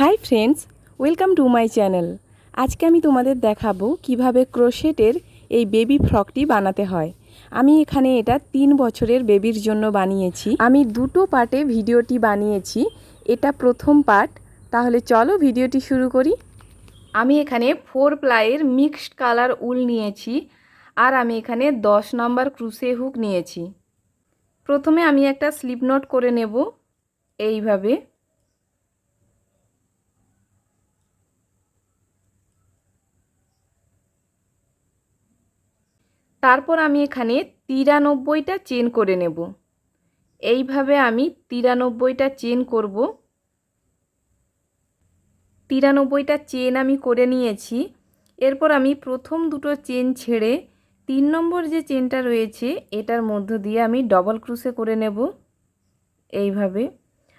Hi friends, welcome to my channel. আজকে আমি তোমাদের দেখাবো কীভাবে ক্রোশেটের এই বেবি ফ্রকটি বানাতে হয়। আমি এখানে এটা তিন বছরের বেবির জন্য বানিয়েছি। আমি দুটো পার্টে ভিডিওটি বানিয়েছি। এটা প্রথম পার্ট। তাহলে চলো ভিডিওটি শুরু করি। আমি এখানে ফোর প্লাইয়ের মিক্সড কালার উল নিয়েছি আর আমি এখানে দশ নম্বর ক্রুসে হুক নিয়েছি। প্রথমে আমি একটা স্লিপ নোট করে নেব এইভাবে। তারপর আমি এখানে তিরানব্বইটা চেন করে নেব। এইভাবে আমি তিরানব্বইটা চেন করব। তিরানব্বইটা চেন আমি করে নিয়েছি। এরপর আমি প্রথম দুটো চেন ছেড়ে তিন নম্বর যে চেনটা রয়েছে, এটার মধ্য দিয়ে আমি ডবল ক্রুসে করে নেব। এইভাবে।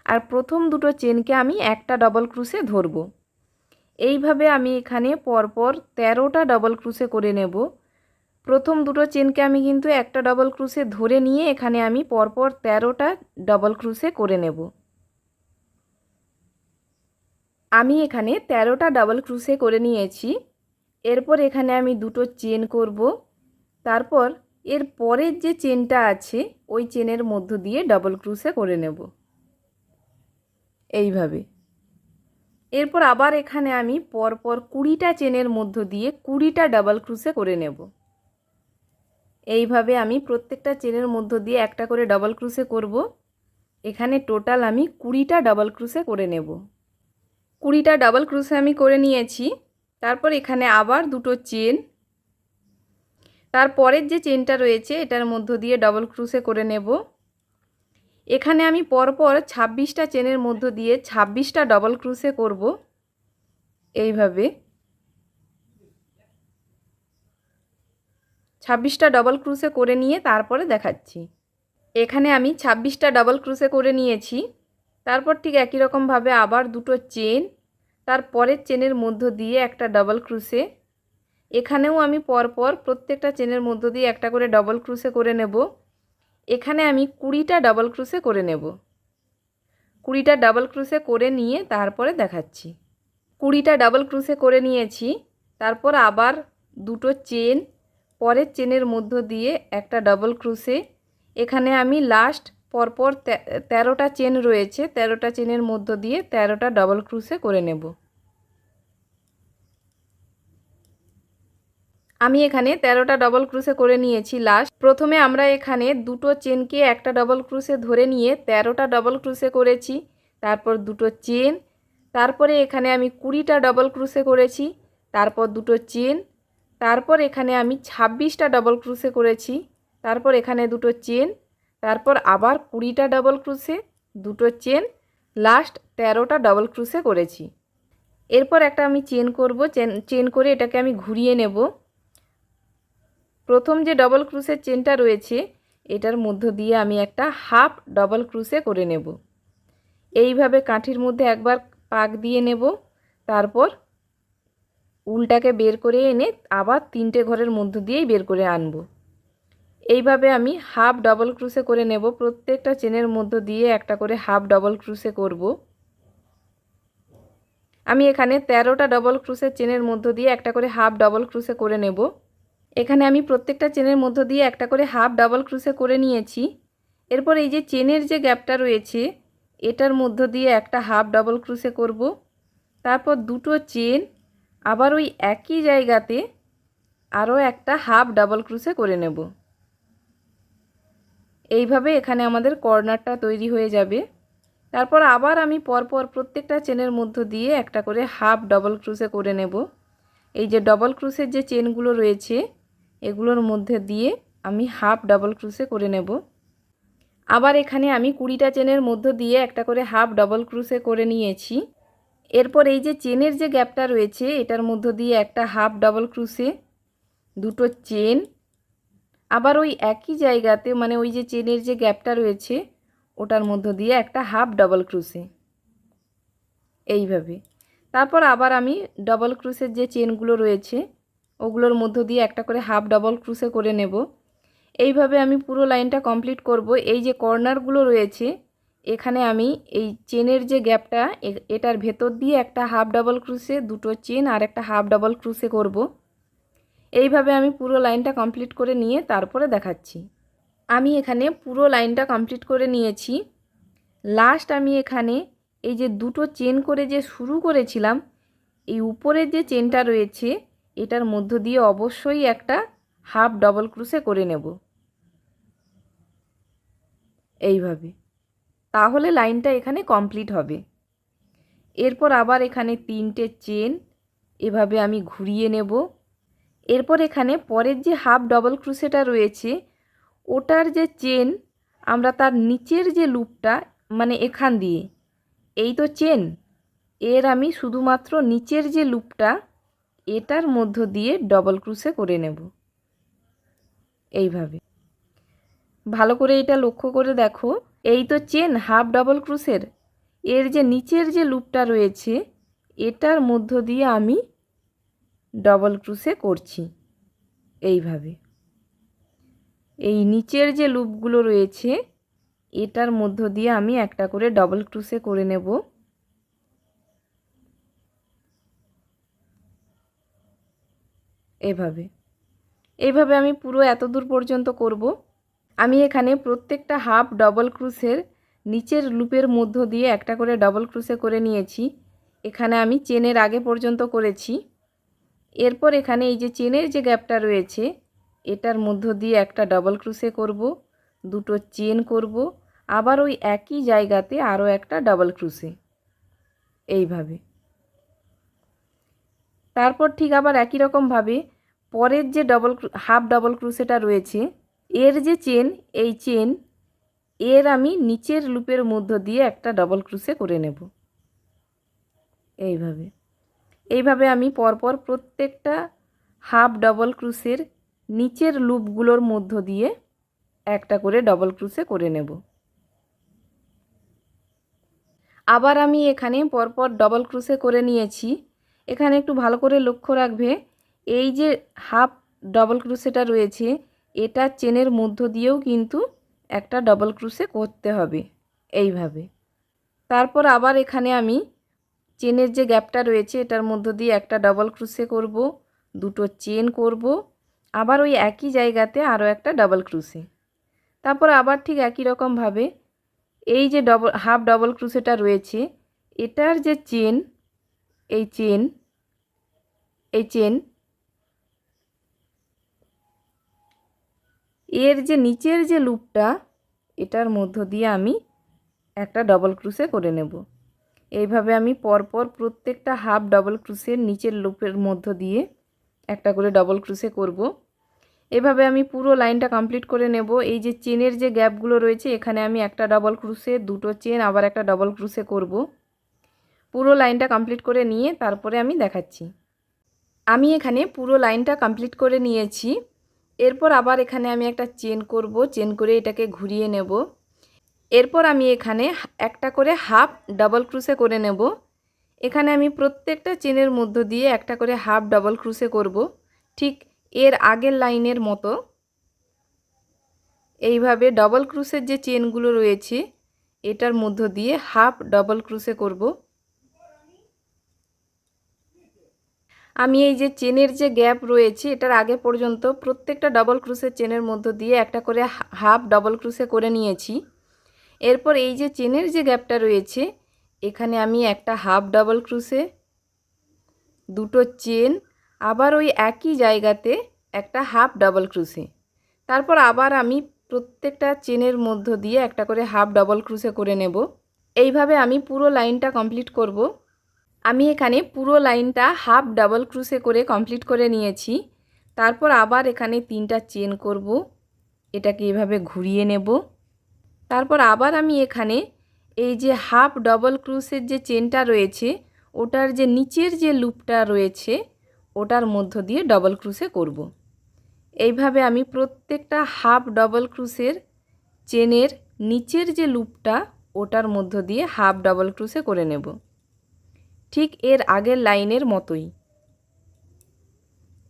আর প্রথম দুটো চেনকে আমি একটা ডবল ক্রুসে ধরব। এইভাবে আমি এখানে পরপর তেরোটা ডবল ক্রুসে করে নেব। প্রথম দুটো চেনকে আমি কিন্তু একটা ডবল ক্রুসে ধরে নিয়ে এখানে আমি পরপর তেরোটা ডবল ক্রুসে করে নেব। আমি এখানে তেরোটা ডবল ক্রুসে করে নিয়েছি। এরপর এখানে আমি দুটো চেন করব। তারপর এর পরের যে চেনটা আছে, ওই চেনের মধ্য দিয়ে ডবল ক্রুসে করে নেব। এইভাবে। এরপর আবার এখানে আমি পরপর কুড়িটা চেনের মধ্য দিয়ে কুড়িটা ডাবল ক্রুসে করে নেব। এইভাবে আমি প্রত্যেকটা চেনের মধ্য দিয়ে একটা করে ডবল ক্রুসে করব। এখানে টোটাল আমি কুড়িটা ডবল ক্রুসে করে নেব। কুড়িটা ডাবল ক্রুসে আমি করে নিয়েছি। তারপর এখানে আবার দুটো চেন। তারপরের যে চেনটা রয়েছে, এটার মধ্য দিয়ে ডবল ক্রুসে করে নেব। এখানে আমি পরপর ছাব্বিশটা চেনের মধ্য দিয়ে ছাব্বিশটা ডবল ক্রুসে করব। এইভাবে। ছাব্বিশটা ডবল ক্রুসে করে নিয়ে তারপরে দেখাচ্ছি। এখানে আমি ছাব্বিশটা ডবল ক্রুসে করে নিয়েছি। তারপর ঠিক একই রকমভাবে আবার দুটো চেন তার পরের চেনের মধ্য দিয়ে একটা ডবল ক্রুসে এখানেও আমি পরপর প্রত্যেকটা চেনের মধ্য দিয়ে একটা করে ডবল ক্রুসে করে নেব। এখানে আমি কুড়িটা ডবল ক্রুসে করে নেব। কুড়িটা ডাবল ক্রুসে করে নিয়ে তারপরে দেখাচ্ছি। কুড়িটা ডাবল ক্রুসে করে নিয়েছি। তারপর আবার দুটো চেন পরের চেনের মধ্য দিয়ে একটা ডবল ক্রুসে এখানে আমি লাস্ট পরপর তেরোটা চেন রয়েছে, তেরোটা চেনের মধ্য দিয়ে তেরোটা ডবল ক্রুসে করে নেব। আমি এখানে তেরোটা ডবল ক্রুসে করে নিয়েছি লাস্ট প্রথমে আমরা এখানে দুটো চেনকে একটা ডবল ক্রুসে ধরে নিয়ে তেরোটা ডবল ক্রুসে করেছি, তারপর দুটো চেন, তারপরে এখানে আমি কুড়িটা ডবল ক্রুসে করেছি, তারপর দুটো চেন তারপর এখানে আমি ছাব্বিশটা ডবল ক্রুসে করেছি। তারপর এখানে দুটো চেন তারপর আবার কুড়িটা ডবল ক্রুসে দুটো চেন লাস্ট তেরোটা ডবল ক্রুসে করেছি। এরপর একটা আমি চেন করব চেন চেন করে এটাকে আমি ঘুরিয়ে নেব। প্রথম যে ডবল ক্রুসের চেনটা রয়েছে, এটার মধ্য দিয়ে আমি একটা হাফ ডবল ক্রুসে করে নেব। এইভাবে কাঠির মধ্যে একবার পাক দিয়ে নেব। তারপর উলটাকে বের করে এনে আবার তিনটে ঘরের মধ্য দিয়েই বের করে আনব। এইভাবে আমি হাফ ডবল ক্রুসে করে নেব। প্রত্যেকটা চেনের মধ্য দিয়ে একটা করে হাফ ডবল ক্রুসে করব। আমি এখানে তেরোটা ডবল ক্রুসের চেনের মধ্য দিয়ে একটা করে হাফ ডবল ক্রুসে করে নেব। এখানে আমি প্রত্যেকটা চেনের মধ্য দিয়ে একটা করে হাফ ডাবল ক্রুসে করে নিয়েছি। এরপর এই যে চেনের যে গ্যাপটা রয়েছে, এটার মধ্য দিয়ে একটা হাফ ডাবল ক্রুসে করব। তারপর দুটো চেন আবার ওই একই জায়গাতে আরও একটা হাফ ডাবল ক্রুসে করে নেব। এইভাবে এখানে আমাদের কর্নারটা তৈরি হয়ে যাবে। তারপর আবার আমি পরপর প্রত্যেকটা চেনের মধ্য দিয়ে একটা করে হাফ ডবল ক্রুসে করে নেব। এই যে ডবল ক্রুসের যে চেনগুলো রয়েছে, এগুলোর মধ্যে দিয়ে আমি হাফ ডাবল ক্রুসে করে নেব। আবার এখানে আমি কুড়িটা চেনের মধ্য দিয়ে একটা করে হাফ ডাবল ক্রুসে করে নিয়েছি। এরপর এই যে চেনের যে গ্যাপটা রয়েছে, এটার মধ্য দিয়ে একটা হাফ ডাবল ক্রুসে দুটো চেন। আবার ওই একই জায়গাতে মানে ওই যে চেনের যে গ্যাপটা রয়েছে, ওটার মধ্য দিয়ে একটা হাফ ডবল ক্রুসে এইভাবে। তারপর আবার আমি ডবল ক্রুসের যে চেনগুলো রয়েছে, ওগুলোর মধ্য দিয়ে একটা করে হাফ ডবল ক্রুসে করে নেব। এইভাবে আমি পুরো লাইনটা কমপ্লিট করব। এই যে কর্নারগুলো রয়েছে এখানে আমি এই চেনের যে গ্যাপটা এটার ভেতর দিয়ে একটা হাফ ডাবল ক্রুশে, দুটো চেন আর একটা হাফ ডাবল ক্রুশে করব। এইভাবে আমি পুরো লাইনটা কমপ্লিট করে নিয়ে তারপরে দেখাচ্ছি। আমি এখানে পুরো লাইনটা কমপ্লিট করে নিয়েছি। লাস্ট আমি এখানে এই যে দুটো চেন করে যে শুরু করেছিলাম, এই উপরের যে চেনটা রয়েছে, এটার মধ্য দিয়ে অবশ্যই একটা হাফ ডবল ক্রুশে করে নেব। এইভাবে। তাহলে লাইনটা এখানে কমপ্লিট হবে। এরপর আবার এখানে তিনটে চেন, এভাবে আমি ঘুরিয়ে নেব। এরপর এখানে পরের যে হাফ ডবল ক্রুসেটা রয়েছে, ওটার যে চেন, আমরা তার নিচের যে লুপটা মানে এখান দিয়ে, এই তো চেন, এর আমি শুধুমাত্র নিচের যে লুপটা, এটার মধ্য দিয়ে ডবল ক্রুসে করে নেব। এইভাবে। ভালো করে এটা লক্ষ্য করে দেখো। এই তো চেন হাফ ডাবল ক্রুশের। এর যে নিচের যে লুপটা রয়েছে, এটার মধ্য দিয়ে আমি ডবল ক্রুশে করছি। এইভাবে। এই নিচের যে লুপগুলো রয়েছে, এটার মধ্য দিয়ে আমি একটা করে ডবল ক্রুশে করে নেব। এভাবে। এভাবে আমি পুরো এত দূর পর্যন্ত করব। আমি এখানে প্রত্যেকটা হাফ ডবল ক্রুশের নিচের লুপের মধ্য দিয়ে একটা করে ডবল ক্রুশে করে নিয়েছি। এখানে আমি চেনের আগে পর্যন্ত করেছি। এরপর এখানে এই যে চেনের যে গ্যাপটা রয়েছে, এটার মধ্য দিয়ে একটা ডবল ক্রুশে করব, দুটো চেন করব, আবার ওই একই জায়গাতে আরও একটা ডবল ক্রুশে এইভাবে। তারপর ঠিক আবার একই রকমভাবে পরের যে ডবল হাফ ডবল ক্রুশেটা রয়েছে এর যে চেন, এই চেন, এর আমি নিচের লুপের মধ্য দিয়ে একটা ডবল ক্রুশে করে নেব। এইভাবে। এইভাবে আমি পরপর প্রত্যেকটা হাফ ডবল ক্রুশের নিচের লুপগুলোর মধ্য দিয়ে একটা করে ডবল ক্রুশে করে নেব। আবার আমি এখানে পরপর ডবল ক্রুশে করে নিয়েছি। এখানে একটু ভালো করে লক্ষ্য রাখবে। এই যে হাফ ডবল ক্রুশেটা রয়েছে এটা চেনের মধ্য দিয়েও কিন্তু একটা ডবল ক্রুশে করতে হবে, এইভাবে। তারপর আবার এখানে আমি চেনের যে গ্যাপটা রয়েছে, এটার মধ্য দিয়ে একটা ডবল ক্রুশে করব, দুটো চেন করব, আবার ওই একই জায়গাতে আরও একটা ডবল ক্রুশে তারপর আবার ঠিক একই রকমভাবে এই যে ডবল হাফ ডবল ক্রুশেটা রয়েছে, এটার যে চেন, এই চেন এই চেন এর যে নিচের যে লুপটা, এটার মধ্য দিয়ে আমি একটা ডবল ক্রুশে করে নেব। এইভাবে আমি পরপর প্রত্যেকটা হাফ ডবল ক্রুশের নিচের লুপের মধ্য দিয়ে একটা করে ডবল ক্রুশে করব। এভাবে আমি পুরো লাইনটা কমপ্লিট করে নেব। এই যে চেনের যে গ্যাপগুলো রয়েছে, এখানে আমি একটা ডবল ক্রুশে দুটো চেন, আবার একটা ডবল ক্রুশে করব। পুরো লাইনটা কমপ্লিট করে নিয়ে তারপরে আমি দেখাচ্ছি। আমি এখানে পুরো লাইনটা কমপ্লিট করে নিয়েছি। এরপর আবার এখানে আমি একটা চেন করব, চেন করে এটাকে ঘুরিয়ে নেব। এরপর আমি এখানে একটা করে হাফ ডাবল ক্রুসে করে নেব। এখানে আমি প্রত্যেকটা চেনের মধ্য দিয়ে একটা করে হাফ ডাবল ক্রুসে করব, ঠিক এর আগের লাইনের মতো। এইভাবে ডবল ক্রুসের যে চেনগুলো রয়েছে, এটার মধ্য দিয়ে হাফ ডবল ক্রুসে করব। আমি এই যে চেনের যে গ্যাপ রয়েছে, এটার আগে পর্যন্ত প্রত্যেকটা ডবল ক্রুশের চেনের মধ্য দিয়ে একটা করে হাফ ডবল ক্রুশে করে নিয়েছি। এরপর এই যে চেনের যে গ্যাপটা রয়েছে, এখানে আমি একটা হাফ ডবল ক্রুশে দুটো চেন, আবার ওই একই জায়গাতে একটা হাফ ডাবল ক্রুশে তারপর আবার আমি প্রত্যেকটা চেনের মধ্য দিয়ে একটা করে হাফ ডাবল ক্রুশে করে নেব। এইভাবে আমি পুরো লাইনটা কমপ্লিট করব। আমি এখানে পুরো লাইনটা হাফ ডাবল ক্রুশে করে কমপ্লিট করে নিয়েছি। তারপর আবার এখানে তিনটা চেন করব। এটাকে এভাবে ঘুরিয়ে নেব। তারপর আবার আমি এখানে এই যে হাফ ডবল ক্রুশের যে চেনটা রয়েছে, ওটার যে নিচের যে লুপটা রয়েছে, ওটার মধ্য দিয়ে ডবল ক্রুশে করব। এইভাবে আমি প্রত্যেকটা হাফ ডবল ক্রুশের চেনের নিচের যে লুপটা, ওটার মধ্য দিয়ে হাফ ডবল ক্রুশে করে নেব। ঠিক এর আগের লাইনের মতোই।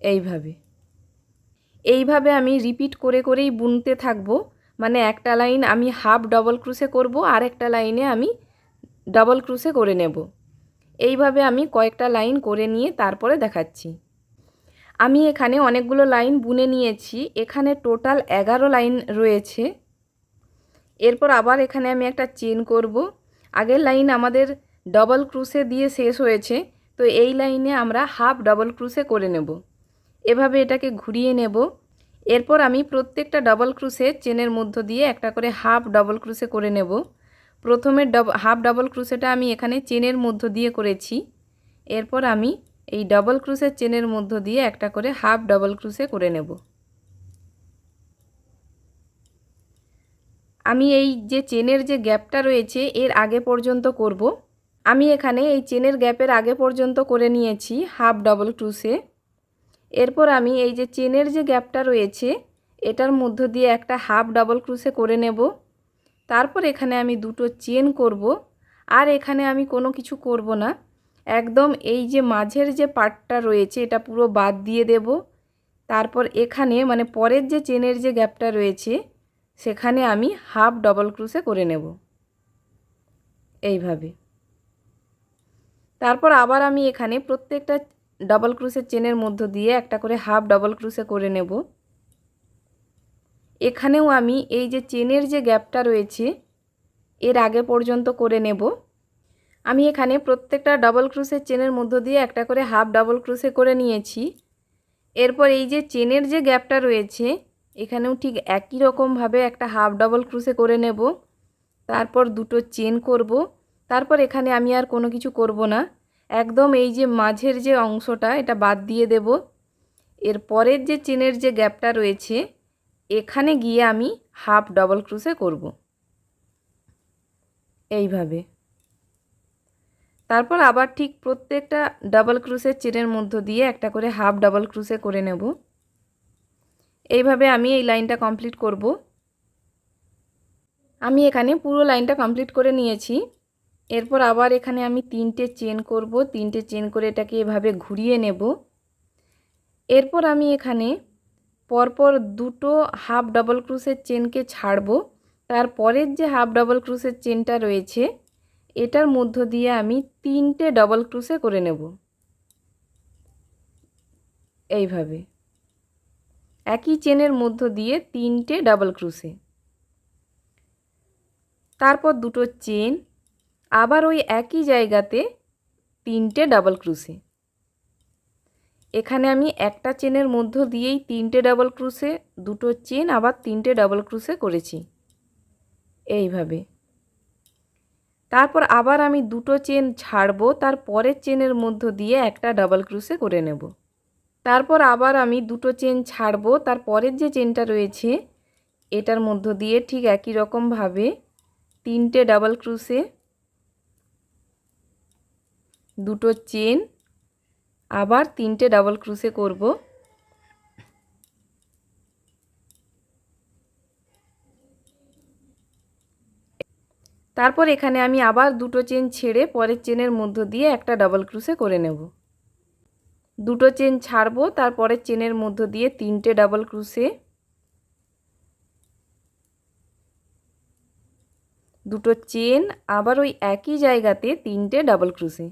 এইভাবে। এইভাবে আমি রিপিট করে করেই বুনতে থাকব। মানে একটা লাইন আমি হাফ ডবল ক্রুসে করব, আর একটা লাইনে আমি ডবল ক্রুসে করে নেব। এইভাবে আমি কয়েকটা লাইন করে নিয়ে তারপরে দেখাচ্ছি। আমি এখানে অনেকগুলো লাইন বুনে নিয়েছি। এখানে টোটাল এগারো লাইন রয়েছে। এরপর আবার এখানে আমি একটা চেন করব। আগের লাইন আমাদের ডবল ক্রুশে দিয়ে শেষ হয়েছে, তো এই লাইনে আমরা হাফ ডবল ক্রুশে করে নেব। এভাবে এটাকে ঘুরিয়ে নেব। এরপর আমি প্রত্যেকটা ডবল ক্রুশে চেনের মধ্য দিয়ে একটা করে হাফ ডবল ক্রুশে করে নেব। প্রথমে ডব হাফ ডবল ক্রুশেটা আমি এখানে চেনের মধ্য দিয়ে করেছি। এরপর আমি এই ডবল ক্রুশের চেনের মধ্য দিয়ে একটা করে হাফ ডবল ক্রুশে করে নেব। আমি এই যে চেনের যে গ্যাপটা রয়েছে, এর আগে পর্যন্ত করব। আমি এখানে এই চেনের গ্যাপের আগে পর্যন্ত করে নিয়েছি, হাফ ডবল ক্রুশে এরপর আমি এই যে চেনের যে গ্যাপটা রয়েছে, এটার মধ্য দিয়ে একটা হাফ ডবল ক্রুশে করে নেব। তারপর এখানে আমি দুটো চেন করব, আর এখানে আমি কোনো কিছু করব না। একদম এই যে মাঝের যে পার্টটা রয়েছে, এটা পুরো বাদ দিয়ে দেব। তারপর এখানে মানে পরের যে চেনের যে গ্যাপটা রয়েছে, সেখানে আমি হাফ ডবল ক্রুশে করে নেব। এইভাবে। তারপর আবার আমি এখানে প্রত্যেকটা ডাবল ক্রুশের চেনের মধ্য দিয়ে একটা করে হাফ ডাবল ক্রুশে করে নেব। এখানেও আমি এই যে চেনের যে গ্যাপটা রয়েছে, এর আগে পর্যন্ত করে নেব। আমি এখানে প্রত্যেকটা ডাবল ক্রুশের চেনের মধ্য দিয়ে একটা করে হাফ ডাবল ক্রুশে করে নিয়েছি। এরপর এই যে চেনের যে গ্যাপটা রয়েছে, এখানেও ঠিক একই রকমভাবে একটা হাফ ডাবল ক্রুশে করে নেব। তারপর দুটো চেন করব। তারপর এখানে আমি আর কোনো কিছু করব না। একদম এই যে মাঝের যে অংশটা, এটা বাদ দিয়ে দেব। এর পরের যে চেনের যে গ্যাপটা রয়েছে, এখানে গিয়ে আমি হাফ ডবল ক্রুশে করব। এইভাবে। তারপর আবার ঠিক প্রত্যেকটা ডাবল ক্রুশের চেনের মধ্য দিয়ে একটা করে হাফ ডাবল ক্রুশে করে নেব। এইভাবে আমি এই লাইনটা কমপ্লিট করব। আমি এখানে পুরো লাইনটা কমপ্লিট করে নিয়েছি। এরপর আবার এখানে আমি তিনটে চেন করব, তিনটে চেন করে এটাকে এভাবে ঘুরিয়ে নেব। এরপর আমি এখানে পরপর দুটো হাফ ডাবল ক্রুশের চেনকে ছাড়ব। তারপরের যে হাফ ডাবল ক্রুশের চেনটা রয়েছে, এটার মধ্য দিয়ে আমি তিনটে ডাবল ক্রুশে করে নেব। এইভাবে। একই চেনের মধ্য দিয়ে তিনটে ডাবল ক্রুশে। তারপর দুটো চেন আবার ওই একই জায়গাতে তিনটে ডাবল ক্রুশে এখানে আমি একটা চেনের মধ্য দিয়েই তিনটে ডাবল ক্রুশে দুটো চেন আবার তিনটে ডাবল ক্রুশে করেছি। এইভাবে। তারপর আবার আমি দুটো চেন ছাড়বো, তার পরের চেনের মধ্য দিয়ে একটা ডাবল ক্রুশে করে নেব। তারপর আবার আমি দুটো চেন ছাড়বো, তার পরের যে চেনটা রয়েছে, এটার মধ্য দিয়ে ঠিক একই রকমভাবে তিনটে ডাবল ক্রুশে দুটো চেন, আবার তিনটে ডাবল ক্রুশে করব। তারপর এখানে আমি আবার দুটো চেন ছেড়ে পরের চেনের মধ্য দিয়ে একটা ডাবল ক্রুশে করে নেব। দুটো চেন ছাড়বো তারপরের চেনের মধ্য দিয়ে তিনটে ডাবল ক্রুশে দুটো চেন, আবার ওই একই জায়গাতে তিনটে ডাবল ক্রুশে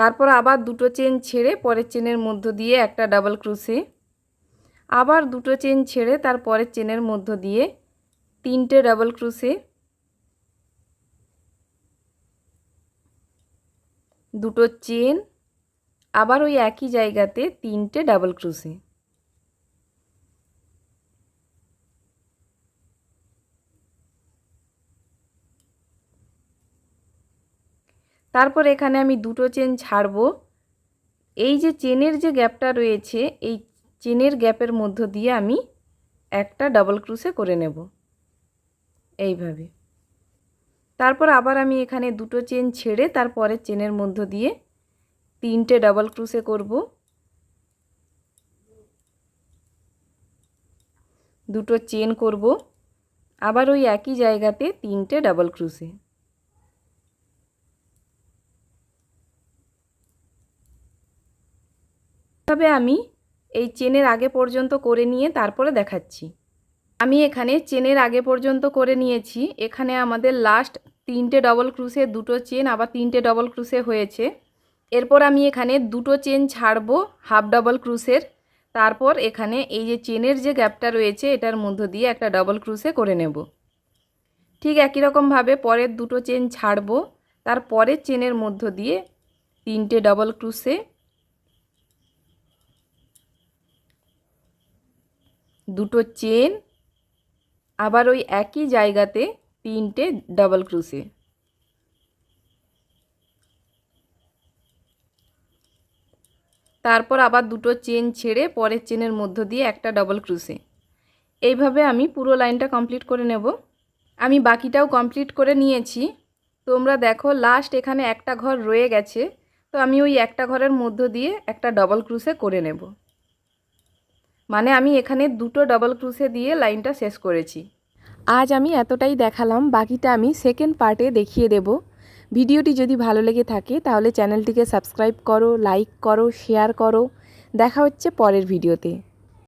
তারপর আবার দুটো চেন ছেড়ে পরের চেনের মধ্য দিয়ে একটা ডাবল ক্রুশে আবার দুটো চেন ছেড়ে তার পরের চেনের মধ্য দিয়ে তিনটে ডাবল ক্রুশে দুটো চেন, আবার ওই একই জায়গাতে তিনটে ডাবল ক্রুশে তারপর এখানে আমি দুটো চেন ছাড়ব। এই যে চেনের যে গ্যাপটা রয়েছে, এই চেনের গ্যাপের মধ্য দিয়ে আমি একটা ডাবল ক্রুশে করে নেব। এইভাবে। তারপর আবার আমি এখানে দুটো চেন ছেড়ে তারপরে চেনের মধ্য দিয়ে তিনটে ডাবল ক্রুশে করব। দুটো চেন করব। আবার ওই একই জায়গাতে তিনটে ডাবল ক্রুশে তবে আমি এই চেনের আগে পর্যন্ত করে নিয়ে তারপরে দেখাচ্ছি। আমি এখানে চেনের আগে পর্যন্ত করে নিয়েছি। এখানে আমাদের লাস্ট তিনটে ডবল ক্রুসে দুটো চেন, আবার তিনটে ডবল ক্রুসে হয়েছে। এরপর আমি এখানে দুটো চেন ছাড়বো হাফ ডবল ক্রুসের তারপর এখানে এই যে চেনের যে গ্যাপটা রয়েছে, এটার মধ্য দিয়ে একটা ডবল ক্রুসে করে নেব। ঠিক একই রকমভাবে পরের দুটো চেন ছাড়বো। তারপরের চেনের মধ্য দিয়ে তিনটে ডবল ক্রুসে দুটো চেন, আবার ওই একই জায়গাতে তিনটে ডাবল ক্রুসে তারপর আবার দুটো চেন ছেড়ে পরের চেনের মধ্য দিয়ে একটা ডবল ক্রুসে এইভাবে আমি পুরো লাইনটা কমপ্লিট করে নেব। আমি বাকিটাও কমপ্লিট করে নিয়েছি। তোমরা দেখো লাস্ট এখানে একটা ঘর রয়ে গেছে। তো আমি ওই একটা ঘরের মধ্য দিয়ে একটা ডবল ক্রুসে করে নেব। মানে আমি এখানে দুটো ডবল ক্রুসে দিয়ে লাইনটা শেষ করেছি। আজ আমি এতটাই দেখালাম, বাকিটা আমি সেকেন্ড পার্টে দেখিয়ে দেব। ভিডিওটি যদি ভালো লেগে থাকে, তাহলে চ্যানেলটিকে সাবস্ক্রাইব করো লাইক করো শেয়ার করো। দেখা হচ্ছে পরের ভিডিওতে।